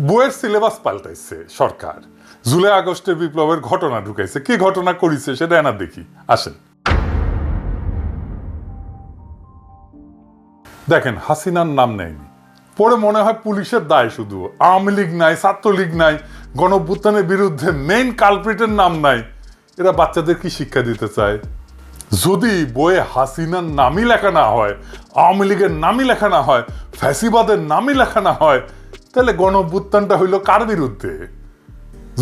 বইয়ের সিলেবাস পাল্টাইছে সরকার। জুলাই আগস্টের বিপ্লবের ঘটনা ঢুকাইছে। কি ঘটনা করিছে সেটা এনা দেখি। আসেন। দেখেন, হাসিনার নাম নেয়নি। পরে মনে হয় পুলিশের দায় শুধু। আওয়ামী লীগ নাই, ছাত্রলীগ নাই, গণভ্যুত্থানের বিরুদ্ধে মেইন কালপ্রিটের নাম নাই। এরা বাচ্চাদের কি শিক্ষা দিতে চায়? যদি বইয়ে হাসিনার নামই লেখা না হয়, আওয়ামী লীগের নামই লেখা না হয়, ফ্যাসিবাদের নামই লেখা না হয় তাহলে গণভ্যুত্থানটা হইল কার বিরুদ্ধে?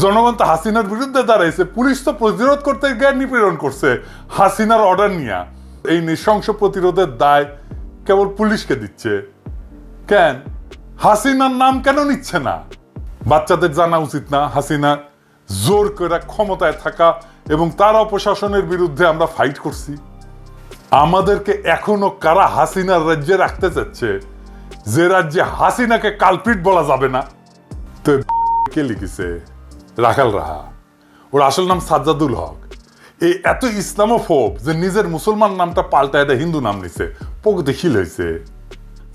জনগণ তো হাসিনার বিরুদ্ধে দাঁড়াইছে, পুলিশ তো প্রতিরোধ করতে গিয়ে নিপীড়ন করছে, হাসিনার অর্ডার নিয়া। এই নৃশংস প্রতিরোধের দায় কেবল পুলিশকে দিচ্ছে। কেন? হাসিনার নাম কেন নিচ্ছে না? বাচ্চাদের জানা উচিত না, হাসিনা জোর করে ক্ষমতায় থাকা এবং তার অপশাসনের বিরুদ্ধে আমরা ফাইট করছি। আমাদেরকে এখনও কারা হাসিনার রাজ্যে রাখতে চাচ্ছে? যে রাজ্যে হাসিনাকে কালপিট বলা যাবে না, তো কে লিখেছে? রাখাল রাহা। ওর আসল নাম সাজ্জাদুল হক। এই এত ইসলামোফোব যে নিজের মুসলমান নামটা পাল্টায় এটা হিন্দু নাম নিছে প্রগতিশীল হয়েছে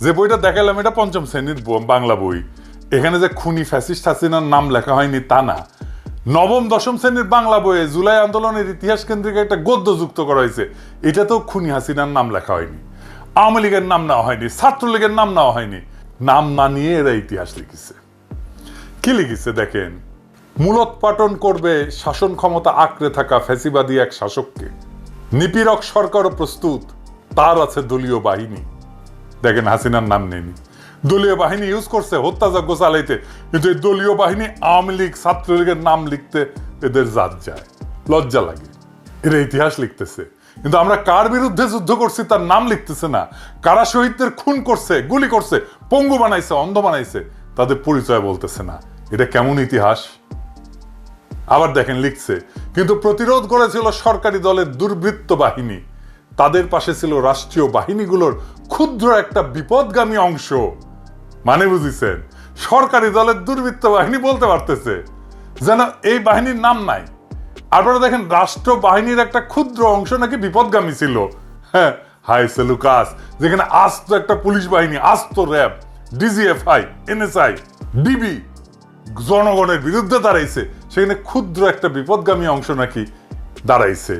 যে বইটা দেখালাম এটা পঞ্চম শ্রেণির বাংলা বই। এখানে যে খুনি ফ্যাসিস্ট হাসিনার নাম লেখা হয়নি তা না। নবম, দশম শ্রেণির বাংলা বইয়ে জুলাই আন্দোলনের ইতিহাস কেন্দ্রিক একটা গদ্য যুক্ত করা হয়েছে। এটাতেও খুনি হাসিনার নাম লেখা হয়নি। আওয়ামী লীগের নাম নেওয়া হয়নি, ছাত্রলীগের নাম নেওয়া হয়নি। নাম না নিয়ে এরা ইতিহাস লিখেছে। কি লিখেছে দেখেন? মূলোৎপাটন করবে শাসন ক্ষমতা আঁকড়ে থাকা ফ্যাসিবাদী এক শাসককে। নিপীড়ক সরকারও প্রস্তুত, তার আছে দলীয় বাহিনী। দেখেন হাসিনার নাম নেয়নি দলীয় বাহিনী ইউজ করছে, হত্যাযজ্ঞ চালাইতে। কিন্তু এই দলীয় বাহিনী আওয়ামী লীগ, ছাত্রলীগের নাম লিখতে এদের জাত যায়, লজ্জা লাগে। এরা ইতিহাস লিখতেছে। কিন্তু আমরা কার বিরুদ্ধে যুদ্ধ করছি তার নাম লিখতেছে না। কারা শহীদদের খুন করছে, গুলি করছে, পঙ্গু বানাইছে, অন্ধ বানাইছে, তাদের পরিচয় বলতেছে না। এটা কেমন ইতিহাস? আবার দেখেন লিখছে, কিন্তু প্রতিরোধ করেছিল সরকারি দলের দুর্বৃত্ত বাহিনী। তাদের পাশে ছিল রাষ্ট্রীয় বাহিনীগুলোর ক্ষুদ্র একটা বিপদগামী অংশ। মানে বুঝিছেন, সরকারি দলের দুর্বৃত্ত বাহিনী বলতে পারতেছে, যেন এই বাহিনীর নাম নাই। আপনারা দেখেন রাষ্ট্র বাহিনীর একটা ক্ষুদ্র অংশ নাকি বিপদগামী ছিল। হ্যাঁ হাই সেলুকাস যেখানে আস্ত একটা পুলিশ বাহিনী, আস্ত র্যাব, ডিজিএফআই, এনএসআই, ডিবি, জনগণের বিরুদ্ধে দাঁড়াইছে। সেখানে ক্ষুদ্র একটা বিপদগামী অংশ নাকি দাঁড়াইছে।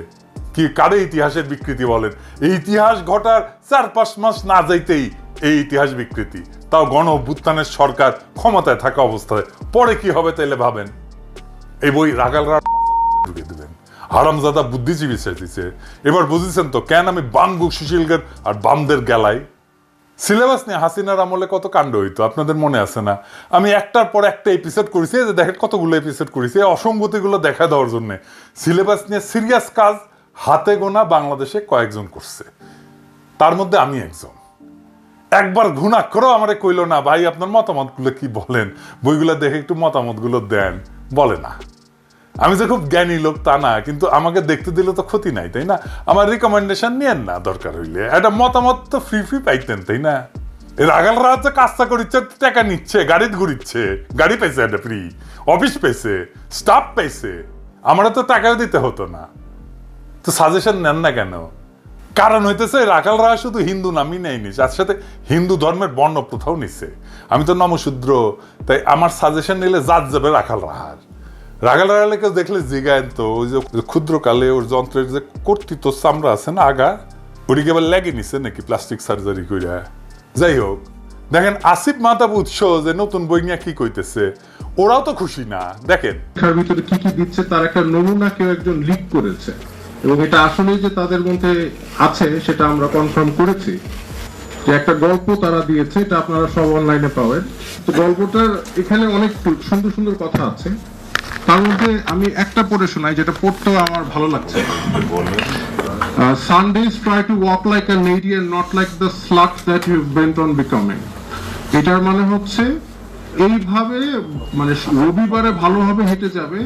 কি কারে ইতিহাসের বিকৃতি বলেন? এই ইতিহাস ঘটার চার পাঁচ মাস না যাইতেই এই ইতিহাস বিকৃতি। তাও গণ অভ্যুত্থানের সরকার ক্ষমতায় থাকা অবস্থায়। পরে কি হবে তাইলে ভাবেন? এই বই রাগালরা ঢুকে দেবেন হারামজাদা বুদ্ধিজীবী দিছে। এবার বুঝেছেন তো, কেন আমি বাঙ্গু সুশীলগের আর বামদের গেলাই সিলেবাস নিয়ে হাসিনার আমলে কত কাণ্ড হইতো, আপনাদের মনে আছে না? আমি একটার পর একটা এপিসোড করেছি যে দেখেন কতগুলো এপিসোড করেছি, এই অসঙ্গতিগুলো দেখা দেওয়ার জন্য। সিলেবাস নিয়ে সিরিয়াস কাজ, হাতে গোনা বাংলাদেশে কয়েকজন করছে। তার মধ্যে আমি একজন। একবার ঘুণা করেও আমারে কইলো, না ভাই, আপনার মতামতগুলো কি বলেন? বইগুলো দেখে একটু মতামতগুলো দেন। বলে না। আমি যে খুব জ্ঞানী লোক, তা না, কিন্তু আমাকে দেখতে দিলে তো ক্ষতি নাই, তাই না? আমার রিকমেন্ডেশন নিয়েন না দরকার হইলে। একটা মতামত তো ফ্রি ফ্রি পাইতেন, তাই না? আগাল রাত কাজটা করিচ্ছে, টাকা নিচ্ছে, গাড়ি ঘুরিচ্ছে, গাড়ি পাইছে একটা ফ্রি অফিস পাইছে স্টাফ পাইছে আমরা তো টাকাও দিতে হতো না। তো সাজেশন নেন না কেন? কারণ হইতেছে রাখাল রাহা শুধু হিন্দু নামই নেয়নি, তার সাথে হিন্দু ধর্মের বর্ণ প্রথাও নিচ্ছে আমি তো নমশূদ্র, তাই আমার সাজেশন নিলে জাত যাবে রাখাল রাহার রাখাল রাহালে কেউ দেখলে জিগায় তো, ওই যে ক্ষুদ্র কালে ওর যন্ত্রের যে কর্তৃত্ব চামড়া আছে না, আগা ওটিকে আবার লেগে নিছে নাকি প্লাস্টিক সার্জারি কইরা? যাই হোক, দেখেন আসিফ মাহতাব উৎস যে নতুন বই নিয়ে কি কইতেছে, ওরাও তো খুশি না। দেখেন। শিক্ষার ভিতরে কি কি দিচ্ছে, তার একটা নমুনা কেউ একজন লিক করেছে। এবং এটা আসলে যে তাদের মধ্যে আছে, সেটা আমরা কনফার্ম করেছি। যে একটা গল্প তারা দিয়েছে, এটা আপনারা সব অনলাইনে পাবেন। তো গল্পটার এখানে অনেক সুন্দর সুন্দর কথা আছে। তার মধ্যে আমি একটা পড়ে শোনাই যেটা পড়তেও আমার ভালো লাগছে। Sundays try to walk like not like the that you bent on becoming এটার মানে হচ্ছে, এইভাবে মানে রবিবারে ভালোভাবে হেঁটে যাবে,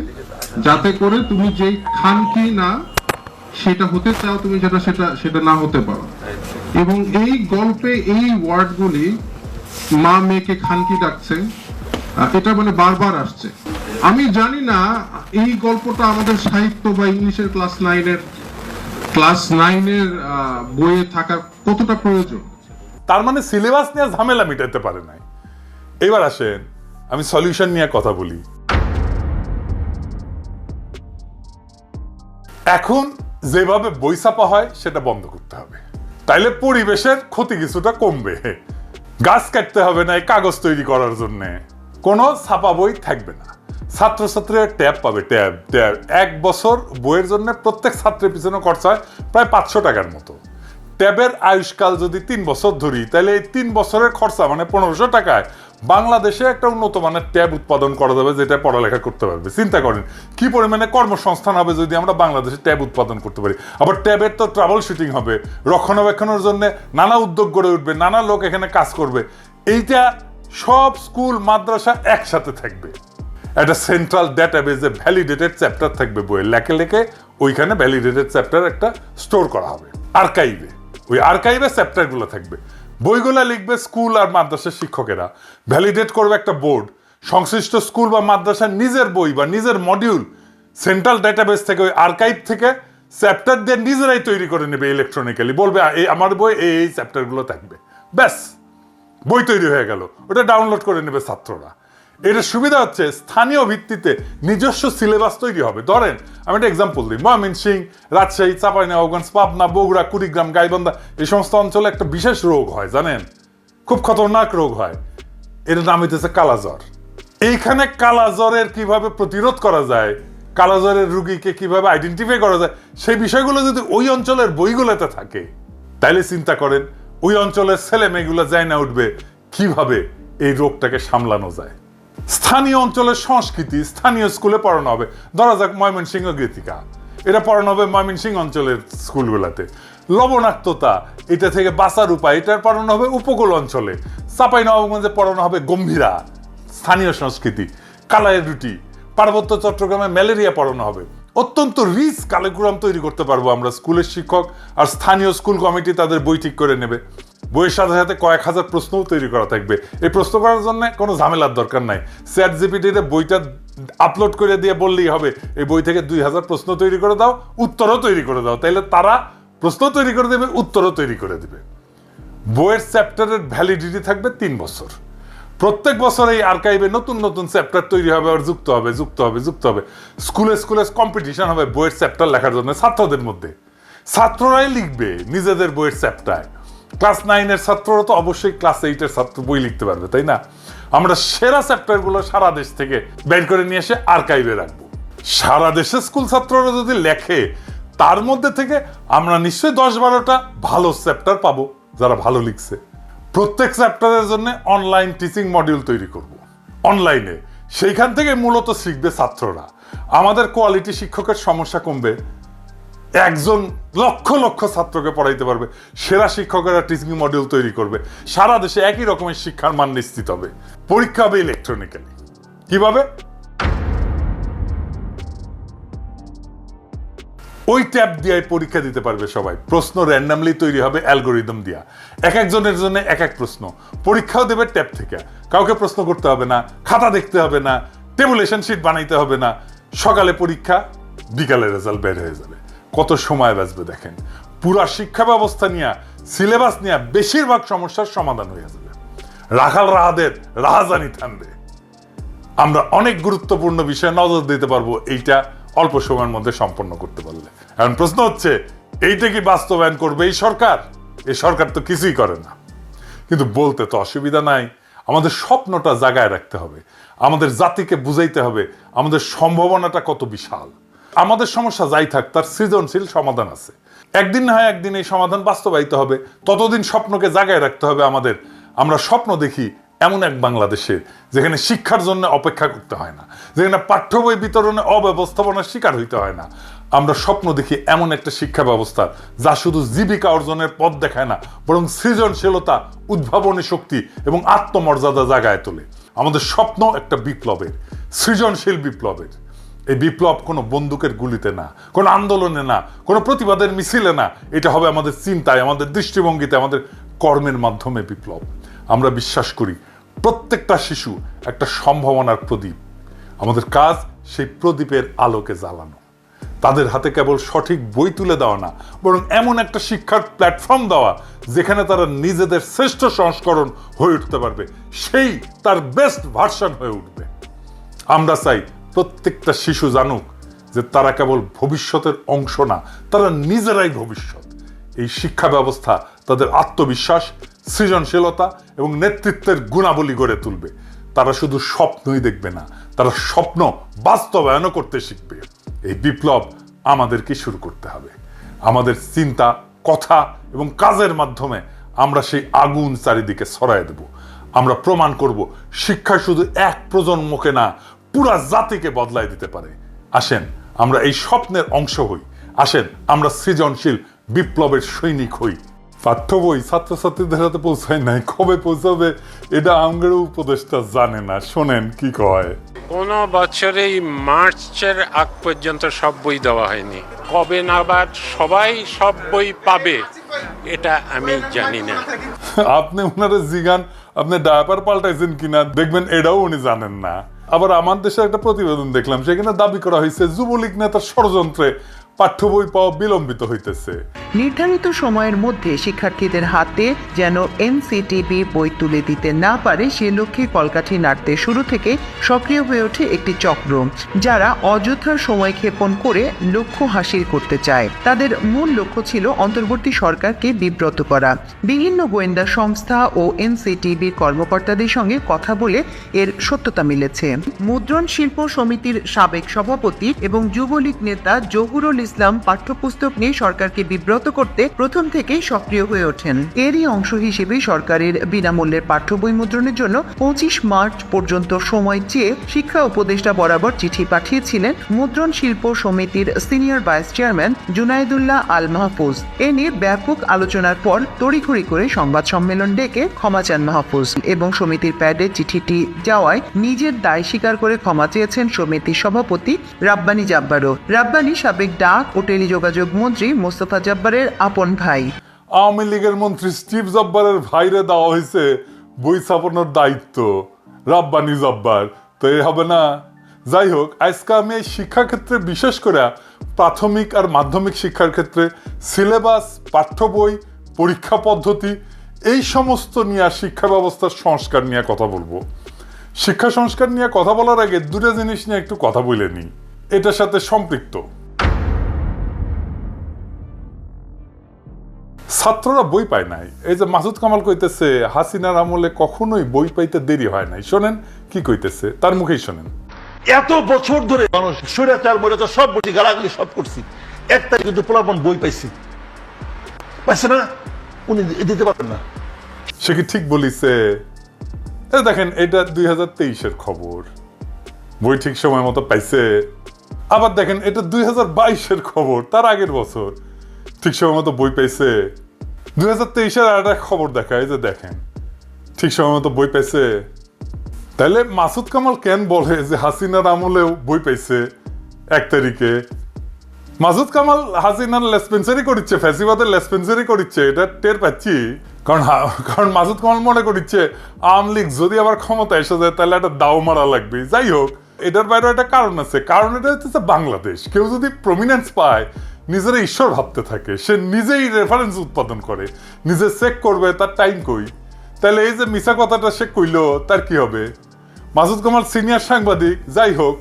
যাতে করে তুমি যেই খানকি না, সেটা হতে চাও, তুমি যেটা সেটা সেটা না হতে পারো। এবং এই গল্পে এই ওয়ার্ডগুলি মা মেয়েকে খানকি ডাকছে এটা মানে বারবার আসছে। আমি জানি না, এই গল্পটা আমাদের সাহিত্য বা ইংলিশের ক্লাস নাইনের ক্লাস নাইনের বইয়ে থাকা কতটা প্রয়োজন? তার মানে সিলেবাস নিয়ে ঝামেলা মিটাতে পারে নাই। এবার আসেন, আমি সলিউশন নিয়ে কথা বলি। এখন যেভাবে বই ছাপা হয়, সেটা বন্ধ করতে হবে। তাইলে পরিবেশের ক্ষতি কিছুটা কমবে। গাছ কাটতে হবে না কাগজ তৈরি করার জন্য। কোনো ছাপা বই থাকবে না। ছাত্রছাত্রীরা ট্যাব পাবে, ট্যাব ট্যাব। এক বছর বইয়ের জন্য প্রত্যেক ছাত্রের পিছনে খরচা হয় প্রায় পাঁচশো টাকার মতো। ট্যাবের আয়ুষ্কাল যদি তিন বছর ধরি, তাহলে এই তিন বছরের খরচা মানে পনেরোশো টাকায় বাংলাদেশে একটা উন্নত মানের ট্যাব উৎপাদন করা যাবে, যেটা পড়ালেখা করতে পারবে। চিন্তা করেন, কি পরিমাণে কর্মসংস্থান হবে যদি আমরা বাংলাদেশে ট্যাব উৎপাদন করতে পারি? আবার ট্যাবের তো ট্রাভেল শুটিং হবে, রক্ষণাবেক্ষণের জন্য নানা উদ্যোগ গড়ে উঠবে, নানা লোক এখানে কাজ করবে। এইটা সব স্কুল, মাদ্রাসা একসাথে থাকবে। একটা সেন্ট্রাল ডেটাবেজে ভ্যালিডেটেড চ্যাপ্টার থাকবে বইয়ের। লেখে লেখে ওইখানে ভ্যালিডেটেড চ্যাপ্টার একটা স্টোর করা হবে। আর্কাইভে ওই আর্কাইভে চ্যাপ্টারগুলো থাকবে। বইগুলো লিখবে স্কুল আর মাদ্রাসার শিক্ষকেরা। ভ্যালিডেট করবে একটা বোর্ড সংশ্লিষ্ট স্কুল বা মাদ্রাসার নিজের বই বা নিজের মডিউল সেন্ট্রাল ডেটাবেস থেকে ওই আর্কাইভ থেকে চ্যাপ্টার দিয়ে নিজেরাই তৈরি করে নেবে ইলেকট্রনিক্যালি বলবে এই আমার বই, এই এই চ্যাপ্টারগুলো থাকবে। ব্যাস। বই তৈরি হয়ে গেল। ওটা ডাউনলোড করে নেবে ছাত্ররা। এটার সুবিধা হচ্ছে, স্থানীয় ভিত্তিতে নিজস্ব সিলেবাস তৈরি হবে। ধরেন, আমি একটা এক্সাম্পল দিই। ময়মন সিং রাজশাহী, চাঁপাইনবাবগঞ্জ, পাবনা, বগুড়া, কুড়িগ্রাম, গাইবান্ধা, এই সমস্ত অঞ্চলে একটা বিশেষ রোগ হয়, জানেন? খুব খতরনাক রোগ হয়। এর নাম হইতেছে কালাজ্বর। এইখানে কালাজ্বরের কীভাবে প্রতিরোধ করা যায়, কালাজ্বরের রুগীকে কীভাবে আইডেন্টিফাই করা যায়, সেই বিষয়গুলো যদি ওই অঞ্চলের বইগুলোতে থাকে, তাইলে চিন্তা করেন, ওই অঞ্চলের ছেলে মেয়েগুলো যায় না উঠবে কীভাবে এই রোগটাকে সামলানো যায়। স্থানীয় অঞ্চলের সংস্কৃতি স্থানীয় স্কুলে পড়ানো হবে। ধরা যাক ময়মনসিংহ গীতিকা। এটা পড়ানো হবে ময়মনসিংহ অঞ্চলের স্কুলগুলোতে। লবণাক্ততা, এটা থেকে বাঁচার উপায় এটার পড়ানো হবে উপকূল অঞ্চলে। চাপাই নবাবগঞ্জে পড়ানো হবে গম্ভীরা, স্থানীয় সংস্কৃতি। কালায়ের রুটি, পার্বত্য চট্টগ্রামে ম্যালেরিয়া পড়ানো হবে। অত্যন্ত রিচ কারিকুলাম তৈরি করতে পারব আমরা স্কুলের শিক্ষক, আর স্থানীয় স্কুল কমিটি তাদের বই ঠিক করে নেবে। বইয়ের সাথে সাথে কয়েক হাজার প্রশ্নও তৈরি করা থাকবে। এই প্রশ্ন করার জন্য কোনো ঝামেলার দরকার নাই। চ্যাট জিপিটিতে বইটা আপলোড করে দিয়ে বললেই হবে, এই বই থেকে দুই হাজার প্রশ্ন তৈরি করে দাও, উত্তরও তৈরি করে দাও। তাইলে তারা প্রশ্ন তৈরি করে দেবে, উত্তরও তৈরি করে দেবে। বইয়ের চ্যাপ্টারের ভ্যালিডিটি থাকবে তিন বছর। প্রত্যেক বছর এই আর্কাইভে নতুন নতুন চ্যাপ্টার তৈরি হবে আর যুক্ত হবে যুক্ত হবে যুক্ত হবে। স্কুলে স্কুলে কম্পিটিশন হবে বইয়ের চ্যাপ্টার লেখার জন্য ছাত্রদের মধ্যে। ছাত্ররাই লিখবে নিজেদের বইয়ের চ্যাপ্টার। ক্লাস নাইনের ছাত্ররা তো অবশ্যই ক্লাস এইটের ছাত্র বই লিখতে পারবে, তাই না? আমরা সেরা চ্যাপ্টারগুলো সারা দেশ থেকে বের করে নিয়ে এসে আর্কাইভে রাখব। সারা দেশে স্কুল ছাত্ররা যদি লেখে, তার মধ্যে থেকে আমরা নিশ্চয়ই দশ বারোটা ভালো চ্যাপ্টার পাবো যারা ভালো লিখছে। প্রত্যেক চ্যাপ্টারের জন্য অনলাইন টিচিং মডিউল তৈরি করব। অনলাইনে। সেইখান থেকে মূলত শিখবে ছাত্ররা। আমাদের কোয়ালিটি শিক্ষকের সমস্যা কমবে একজন লক্ষ লক্ষ ছাত্রকে পড়াইতে পারবে। সেরা শিক্ষকেরা টিচিং মডিউল তৈরি করবে। সারা দেশে একই রকমের শিক্ষার মান নিশ্চিত হবে। পরীক্ষা হবে ইলেকট্রনিক্যালি কীভাবে? ওই ট্যাব দিয়ে পরীক্ষা দিতে পারবে সবাই। প্রশ্ন র্যান্ডামলি তৈরি হবে অ্যালগোরিদম দিয়া। এক একজনের জন্য এক এক প্রশ্ন। পরীক্ষাও দেবে ট্যাব থেকে। কাউকে প্রশ্ন করতে হবে না, খাতা দেখতে হবে না টেবুলেশন শিট বানাইতে হবে না। সকালে পরীক্ষা, বিকালে রেজাল্ট বের হয়ে যাবে। কত সময় বাঁচবে দেখেন? পুরা শিক্ষা ব্যবস্থা নিয়ে, সিলেবাস নিয়ে বেশিরভাগ সমস্যার সমাধান হয়ে যাবে। রাখাল রাহাদের রাহাজানি থামবে আমরা অনেক গুরুত্বপূর্ণ বিষয়ে নজর দিতে পারব, এইটা অল্প সময়ের মধ্যে সম্পন্ন করতে পারলে। এখন প্রশ্ন হচ্ছে, এইটা কি বাস্তবায়ন করবে এই সরকার? এই সরকার তো কিছুই করে না। কিন্তু বলতে তো অসুবিধা নাই। আমাদের স্বপ্নটা জাগায় রাখতে হবে। আমাদের জাতিকে বুঝাইতে হবে। আমাদের সম্ভাবনাটা কত বিশাল। আমাদের সমস্যা যাই থাক, তার সৃজনশীল সমাধান আছে। একদিন না হয় একদিন এই সমাধান বাস্তবায়িত হবে। ততদিন স্বপ্নকে জাগায় রাখতে হবে আমাদের। আমরা স্বপ্ন দেখি এমন এক বাংলাদেশে যেখানে শিক্ষার জন্য অপেক্ষা করতে হয় না, যেখানে পাঠ্য বই বিতরণে অব্যবস্থাপনার শিকার হইতে হয় না। আমরা স্বপ্ন দেখি এমন একটা শিক্ষা ব্যবস্থা যা শুধু জীবিকা অর্জনের পথ দেখায় না, বরং সৃজনশীলতা, উদ্ভাবনী শক্তি এবং আত্মমর্যাদা জাগায় তোলে। আমাদের স্বপ্ন একটা বিপ্লবের, সৃজনশীল বিপ্লবের। এই বিপ্লব কোনো বন্দুকের গুলিতে না, কোনো আন্দোলনে না, কোনো প্রতিবাদের মিছিলে না। এটা হবে আমাদের চিন্তায়, আমাদের দৃষ্টিভঙ্গিতে, আমাদের কর্মের মাধ্যমে বিপ্লব। আমরা বিশ্বাস করি, প্রত্যেকটা শিশু একটা সম্ভাবনার প্রদীপ। আমাদের কাজ সেই প্রদীপের আলোকে জ্বালানো। তাদের হাতে কেবল সঠিক বই তুলে দেওয়া না, বরং এমন একটা শিক্ষার প্ল্যাটফর্ম দেওয়া, যেখানে তারা নিজেদের শ্রেষ্ঠ সংস্করণ হয়ে উঠতে পারবে। সেই তার বেস্ট ভার্সন হয়ে উঠবে। আমরা চাই প্রত্যেকটা শিশু জানুক যে তারা কেবল ভবিষ্যতের অংশ না, তারা নিজেরাই ভবিষ্যৎ। এই শিক্ষা ব্যবস্থা তাদের আত্মবিশ্বাস, সৃজনশীলতা এবং নেতৃত্বের গুণাবলী গড়ে তুলবে। তারা শুধু স্বপ্নই দেখবে না, তারা স্বপ্ন বাস্তবায়নও করতে শিখবে। এই বিপ্লব আমাদেরকে শুরু করতে হবে। আমাদের চিন্তা, কথা এবং কাজের মাধ্যমে আমরা সেই আগুন চারিদিকে ছড়াই দেব। আমরা প্রমাণ করব, শিক্ষা শুধু এক প্রজন্মকে না পুরা জাতিকে বদলায় দিতে পারে। আসেন আমরা এই স্বপ্নের অংশ হই। আসেন আমরা সৃজনশীল বিপ্লবের সৈনিক হই। পাঠ্য বই ছাত্রছাত্রীদের হাতে পৌঁছায় নাই কবে পৌঁছাবে এটা আমাদের উপদেশটা জানে না। শোনেন কি কয়? কোন বছরেই মার্চের আগ পর্যন্ত সব বই দেওয়া হয়নি। কবে না নাগাদ সবাই সব বই পাবে এটা আমি জানি না। আপনি ওনারা জিগান আপনি ডায়াপার পাল্টাইছেন কিনা দেখবেন এটাও উনি জানেন না। আবার আমার দেশে একটা প্রতিবেদন দেখলাম সেখানে দাবি করা হয়েছে যুবলীগ নেতার ষড়যন্ত্রে পাঠ্য বই পাওয়া বিলম্বিত হইতেছে। নির্ধারিত সময়ের মধ্যে শিক্ষার্থীদের হাতে যেন এনসিটিবি বই তুলে দিতে না পারে, সে লক্ষ্যে কলকাঠি নাড়তে শুরু থেকে সক্রিয় হয়ে ওঠে একটি চক্র, যারা অযথা সময় ক্ষেপণ করে লক্ষ্য হাসিল করতে চায়। তাদের মূল লক্ষ্য ছিল অন্তর্বর্তী সরকারকে বিব্রত করা। বিভিন্ন গোয়েন্দা সংস্থা ও এনসিটিবির কর্মকর্তাদের সঙ্গে কথা বলে এর সত্যতা মিলেছে। মুদ্রণ শিল্প সমিতির সাবেক সভাপতি এবং যুবলীগ নেতা জহুরুল ইসলাম পাঠ্যপুস্তক নিয়ে সরকারকে বিব্রত করতে প্রথম থেকেই সক্রিয় হয়ে ওঠেন। এরই অংশ হিসেবে সরকারের বিনামূল্যের পাঠ্য বই মুদ্রণের জন্য পঁচিশ মার্চ পর্যন্ত সময় চেয়ে শিক্ষা উপদেষ্টা বরাবর চিঠি পাঠিয়েছিলেন মুদ্রণ শিল্প সমিতির senior vice chairman Junaidullah Al Mahfuz এ নিয়ে ব্যাপক আলোচনার পর তড়িঘড়ি করে সংবাদ সম্মেলন ডেকে ক্ষমা চান মাহফুজ এবং সমিতির প্যাডে চিঠিটি যাওয়ায় নিজের দায় স্বীকার করে ক্ষমা চেয়েছেন সমিতির সভাপতি রাব্বানি জাব্বারও। রাব্বানি সাবেক ডাক ও টেলিযোগাযোগ মন্ত্রী মোস্তফা জাব্বারের আপন ভাই। আওয়ামী লীগের মন্ত্রী স্টিভ জব্বারের ভাইরে দেওয়া হয়েছে বই ছাপানোর দায়িত্ব। রাব্বানি জব্বার। তো এই হবে না। যাই হোক, আজকে আমি এই শিক্ষাক্ষেত্রে বিশেষ করে প্রাথমিক আর মাধ্যমিক শিক্ষার ক্ষেত্রে সিলেবাস, পাঠ্য বই, পরীক্ষা পদ্ধতি, এই সমস্ত নিয়ে শিক্ষা ব্যবস্থার সংস্কার নিয়ে কথা বলব। শিক্ষা সংস্কার নিয়ে কথা বলার আগে দুটো জিনিস নিয়ে একটু কথা বলে নিই। এটার সাথে সম্পৃক্ত। ছাত্ররা বই পায় নাই। এই যে মাসুদ কামাল কইতেছে হাসিনার আমলে কখনোই বই পাইতে দেরি হয় নাই। শোনেন কি কইতেছে তার মুখেই শোনেন। এত বছর ধরে মানুষ স্বৈরাচার মৈরাচার সব বলছি গালাগালি সব করছি। একটা কিন্তু পোলাপন বই পাইছি। পাইছে না? উনি দিতে পারবেন না। সে কি ঠিক বলিছে? দেখেন এটা দুই হাজার তেইশের খবর। বই ঠিক সময় মতো পাইছে। আবার দেখেন এটা দুই হাজার বাইশের খবর তার আগের বছর। ঠিক সময় মতো বই পাইছে। দুই হাজার তেইশের আর খবর দেখা এই যে দেখেন, ঠিক সময় মতো বই পাইছে। তাহলে মাসুদ কামাল কেন বলে যে হাসিনার আমলেও বই পাইছে এক তারিখে? মাসুদ কামাল হাসিনার লেসপেন্সারি করিচ্ছে, ফ্যাসিবাদের লেসপেন্সারি করিচ্ছে, এটা টের পাচ্ছি। কারণ কারণ মাসুদ কামাল মনে করিচ্ছে, আওয়ামী লীগ যদি আবার ক্ষমতা এসে যায় তাহলে একটা দাও মারা লাগবে। যাই হোক, এটার বাইরে একটা কারণ আছে। কারণ এটা হচ্ছে বাংলাদেশ। কেউ যদি প্রমিনেন্স পায় নিজের ঈশ্বর ভাবতে থাকে। সে নিজেই রেফারেন্স উৎপাদন করে। নিজে চেক করবে, তার টাইম কই? তাহলে এই যে মিশা কথাটা সে কইল, তার কি হবে? মাসুদ কামাল সিনিয়র সাংবাদিক, যাই হোক,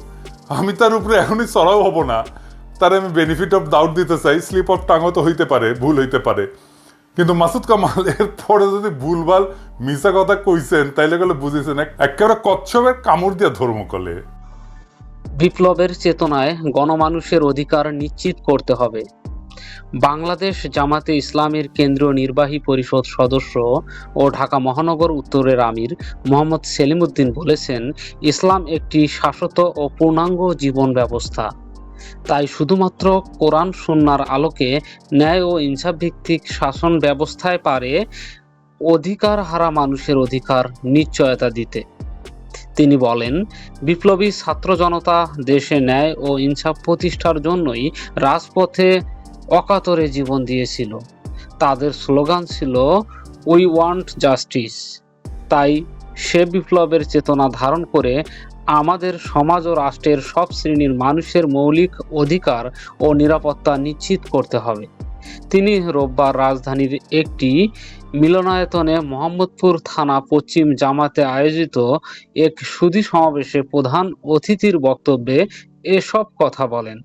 আমি তার উপরে এখনই চড়াও হব না। তার আমি বেনিফিট অফ ডাউট দিতে চাই স্লিপ অফ টাঙও তো হইতে পারে, ভুল হইতে পারে। কিন্তু মাসুদ কামাল এর পরে যদি ভুলভাল মিশা কথা কইছেন, তাইলে গেলে বুঝেছেন, এক- একেবারে কচ্ছপের কামড় দিয়া ধর্ম কলে বিপ্লবের চেতনায় গণমানুষের অধিকার নিশ্চিত করতে হবে। বাংলাদেশ জামাতে ইসলামের কেন্দ্রীয় নির্বাহী পরিষদ সদস্য ও ঢাকা মহানগর উত্তরের আমির মোহাম্মদ সেলিমউদ্দিন বলেছেন, ইসলাম একটি শাশ্বত ও পূর্ণাঙ্গ জীবন ব্যবস্থা। তাই শুধুমাত্র কোরআন সুন্নার আলোকে ন্যায় ও ইনসাফ ভিত্তিক শাসন ব্যবস্থায় পারে অধিকার হারা মানুষের অধিকার, নিশ্চয়তা দিতে। তিনি বলেন, বিপ্লবী ছাত্র জনতা দেশে ন্যায় ও ইনসাফ প্রতিষ্ঠার জন্যই রাজপথে অকাতরে জীবন দিয়েছিল। তাদের স্লোগান ছিল উই ওয়ান্ট জাস্টিস তাই সে বিপ্লবের চেতনা ধারণ করে আমাদের সমাজ ও রাষ্ট্রের সব শ্রেণির মানুষের মৌলিক অধিকার ও নিরাপত্তা নিশ্চিত করতে হবে। তিনি রোববার রাজধানীর একটি মিলনায়তনে মোহাম্মদপুর থানা পশ্চিম জামাতে আয়োজিত এক সুধী সমাবেশে প্রধান অতিথির বক্তব্যে এসব কথা বলেন।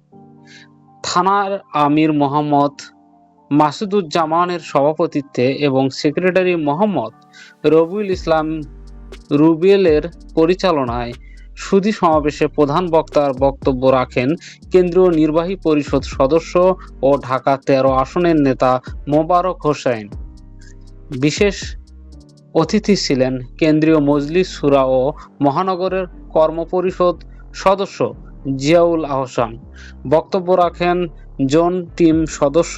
থানার আমির মোহাম্মদ মাসুদুজ্জামানের সভাপতিত্বে এবং সেক্রেটারি মোহাম্মদ রবিউল ইসলাম রুবেলের পরিচালনায় সুধী সমাবেশে প্রধান বক্তার বক্তব্য রাখেন কেন্দ্রীয় নির্বাহী পরিষদ সদস্য ও ঢাকা তেরো আসনের নেতা মোবারক হোসেন। বিশেষ অতিথি ছিলেন কেন্দ্রীয় মজলিস, সুরা ও মহানগরের কর্মপরিষদ সদস্য জিয়াউল আহসান। বক্তব্য রাখেন জোন টিম সদস্য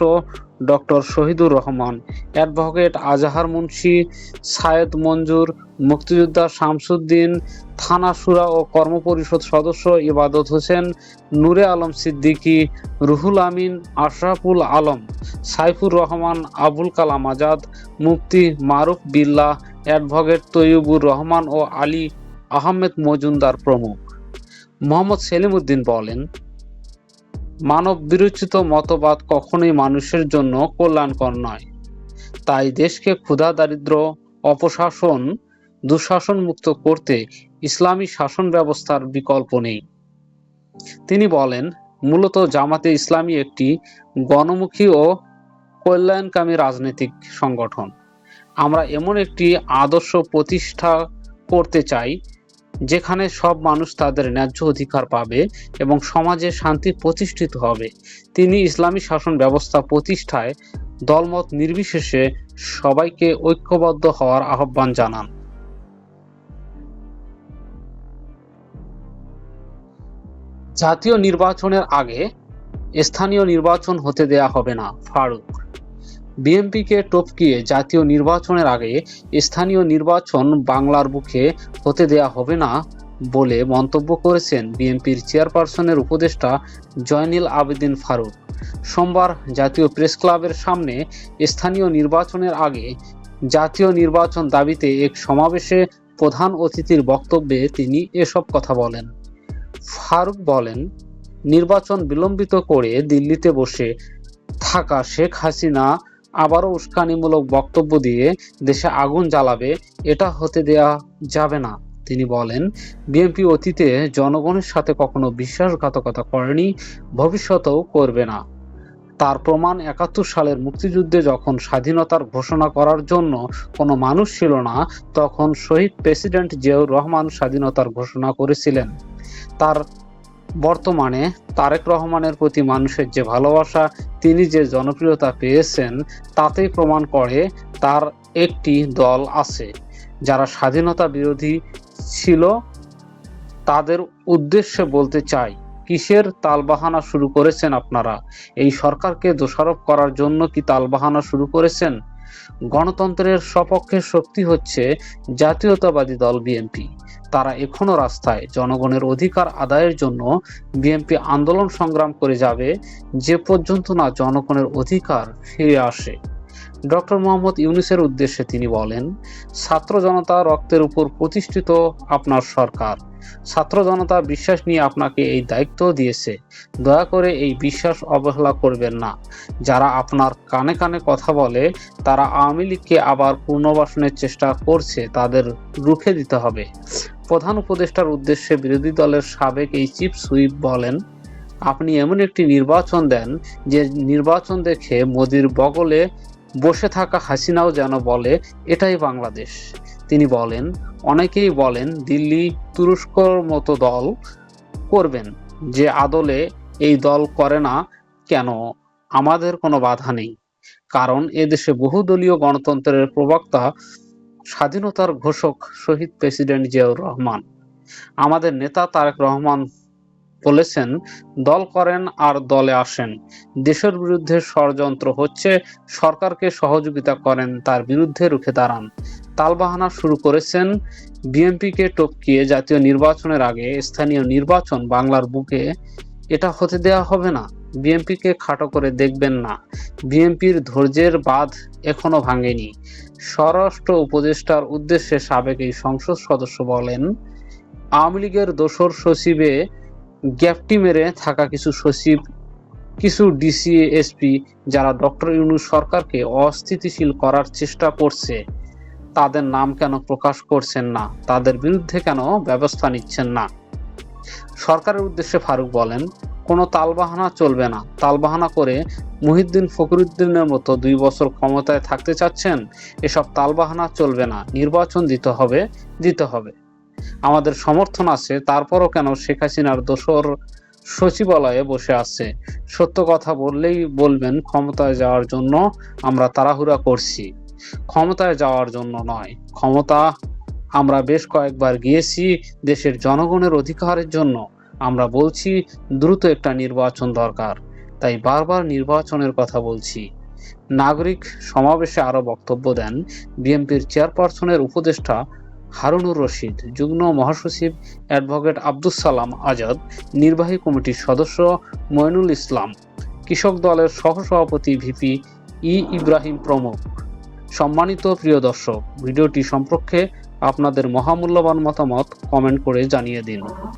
ডক্টর শহীদুর রহমান। অ্যাডভোকেট আজাহার মুন্সি, সায়েদ মঞ্জুর, মুক্তিযোদ্ধা শামসুদ্দিন, থানা সুরা ও কর্মপরিষদ সদস্য ইবাদত হোসেন, নূরে আলম সিদ্দিকী, রুহুল আমিন, আশরাফুল আলম, সাইফুর রহমান, আবুল কালাম আজাদ, মুফতি মারুফ বিল্লাহ অ্যাডভোকেট তৈয়বুর রহমান ও আলী আহমেদ মজুমদার প্রমুখ। মোহাম্মদ সেলিম উদ্দিন বলেন মানব বিরোচিত মতবাদ কখনোই মানুষের জন্য কল্যাণকর নয়। তাই দেশকে ক্ষুধা, দারিদ্র, অপশাসন দুঃশাসন মুক্ত করতে ইসলামী শাসন ব্যবস্থার বিকল্প নেই। তিনি বলেন, মূলত জামাতে ইসলামী একটি গণমুখী ও কল্যাণকামী রাজনৈতিক সংগঠন। আমরা এমন একটি আদর্শ প্রতিষ্ঠা করতে চাই যেখানে সব মানুষ তাদের ন্যায্য অধিকার পাবে এবং সমাজে শান্তি প্রতিষ্ঠিত হবে। তিনি ইসলামী শাসন ব্যবস্থা প্রতিষ্ঠায় দলমত নির্বিশেষে সবাইকে ঐক্যবদ্ধ হওয়ার আহ্বান জানান। জাতীয় নির্বাচনের আগে স্থানীয় নির্বাচন হতে দেয়া হবে না, ফারুক। বিএনপিকে টপকিয়ে জাতীয় নির্বাচনের আগে স্থানীয় নির্বাচন বাংলার বুকে হতে দেয়া হবে না বলে মন্তব্য করেছেন বিএনপির চেয়ারপারসনের উপদেষ্টা জয়নিল আবেদিন ফারুক। সোমবার জাতীয় প্রেস ক্লাবের সামনে স্থানীয় নির্বাচনের আগে জাতীয় নির্বাচন দাবিতে এক সমাবেশে প্রধান অতিথির বক্তব্যে তিনি এসব কথা বলেন। ফারুক বলেন, নির্বাচন বিলম্বিত করে দিল্লিতে বসে থাকা শেখ হাসিনা আবারও উস্কানিমূলক বক্তব্য দিয়ে দেশে আগুন জ্বালাবে, এটা হতে দেয়া যাবে না। তিনি বলেন, বিএনপি অতীতে জনগণের সাথে কখনো বিশ্বাসঘাতকতা করেনি, ভবিষ্যতেও করবে না। তার প্রমাণ একাত্তর সালের মুক্তিযুদ্ধে যখন স্বাধীনতার ঘোষণা করার জন্য কোনো মানুষ ছিল না, তখন শহীদ প্রেসিডেন্ট জিয়াউর রহমান স্বাধীনতার ঘোষণা করেছিলেন। তার বর্তমানে তারেক রহমানের প্রতি মানুষের যে ভালোবাসা, তিনি যে জনপ্রিয়তা পেয়েছেন, তাতেই প্রমাণ করে তার একটি দল আছে। যারা স্বাধীনতা বিরোধী ছিল, তাদের উদ্দেশ্যে বলতে চাই, কিসের তালবাহানা শুরু করেছেন আপনারা? এই সরকারকে দোষারোপ করার জন্য কি তালবাহানা শুরু করেছেন? গণতন্ত্রের সপক্ষে শক্তি হচ্ছে জাতীয়তাবাদী দল বিএনপি। তারা এখনও রাস্তায় জনগণের অধিকার আদায়ের জন্য বিএনপি আন্দোলন সংগ্রাম করে যাবে, যে পর্যন্ত না জনগণের অধিকার ফিরে আসে। ডক্টর মোহাম্মদ ইউনুসের উদ্দেশ্যে তিনি বলেন, ছাত্র জনতা রক্তের উপর প্রতিষ্ঠিত আপনার সরকার। ছাত্র জনতা বিশ্বাস নিয়ে আপনাকে এই দায়িত্ব দিয়েছে। দয়া করে এই বিশ্বাস অবহেলা করবেন না। যারা আপনার কানে কানে কথা বলে, তারা আওয়ামী লীগকে আবার পুনর্বাসনের চেষ্টা করছে, তাদের রুখে দিতে হবে। প্রধান উপদেষ্টার উদ্দেশ্যে বিরোধী দলের সাবেক এই চিফ সুইপ বলেন, আপনি এমন একটি নির্বাচন দেন, যে নির্বাচন দেখে মোদির বগলে বসে থাকা হাসিনাও যেন বলে, এটাই বাংলাদেশ। তিনি বলেন, অনেকেই বলেন দিল্লি তুরস্কর মতো দল করবেন, যে আদলে এই দল করে না কেন? আমাদের কোনো বাধা নেই। কারণ এদেশে বহুদলীয় গণতন্ত্রের প্রবক্তা, স্বাধীনতার ঘোষক শহীদ প্রেসিডেন্ট জিয়াউর রহমান। আমাদের নেতা তারেক রহমান বলেছেন, দল করেন আর দলে আসেন। দেশের বিরুদ্ধে ষড়যন্ত্র হচ্ছে, সরকারকে সহযোগিতা করেন, তার বিরুদ্ধে রুখে দাঁড়ান। তালবাহানা শুরু করেছেন, বিএনপিকে টপকিয়ে জাতীয় নির্বাচনের আগে স্থানীয় নির্বাচন বাংলার বুকে এটা হতে দেওয়া হবে না। বিএনপিকে খাটো করে দেখবেন না। বিএনপির ধৈর্যের বাঁধ এখনও ভাঙেনি। স্বরাষ্ট্র উপদেষ্টার উদ্দেশ্যে সাবেক এই সংসদ সদস্য বলেন, আওয়ামী লীগের দোসর সচিবে গ্যাপটি মেরে থাকা কিছু সচিব, কিছু ডিসি, এসপি যারা ডক্টর ইউনুস সরকারকে অস্থিতিশীল করার চেষ্টা করছে, তাদের নাম কেন প্রকাশ করছেন না? তাদের বিরুদ্ধে কেন ব্যবস্থা নিচ্ছেন না? সরকারের উদ্দেশ্যে ফারুক বলেন, কোনো তালবাহানা চলবে না। তালবাহানা করে মুহিউদ্দিন ফখরুদ্দিনের মতো দুই বছর ক্ষমতায় থাকতে চাচ্ছেন, এসব তালবাহানা চলবে না। নির্বাচন দিতে হবে দিতে হবে। আমাদের সমর্থন আছে, তারপরও কেন শেখ হাসিনার দোসর সচিবালয়ে বসে আছে? সত্য কথা বললেই বলবেন, ক্ষমতায় যাওয়ার জন্য আমরা তাড়াহুড়া করছি। ক্ষমতায় যাওয়ার জন্য নয়, ক্ষমতা আমরা বেশ কয়েকবার গিয়েছি দেশের জনগণের অধিকারের জন্য। আমরা বলছি দ্রুত একটা নির্বাচন দরকার, তাই বারবার নির্বাচনের কথা বলছি। নাগরিক সমাবেশে আরও বক্তব্য দেন বিএনপির চেয়ারপারসনের উপদেষ্টা হারুনুর রশিদ, যুগ্ম মহাসচিব অ্যাডভোকেট আব্দুস সালাম আজাদ, নির্বাহী কমিটির সদস্য মইনুল ইসলাম, কৃষক দলের সহসভাপতি ভিপি ই ইব্রাহিম প্রমুখ। সম্মানিত প্রিয় দর্শক, ভিডিওটি সম্পর্কে আপনাদের মহামূল্যবান মতামত কমেন্ট করে জানিয়ে দিন।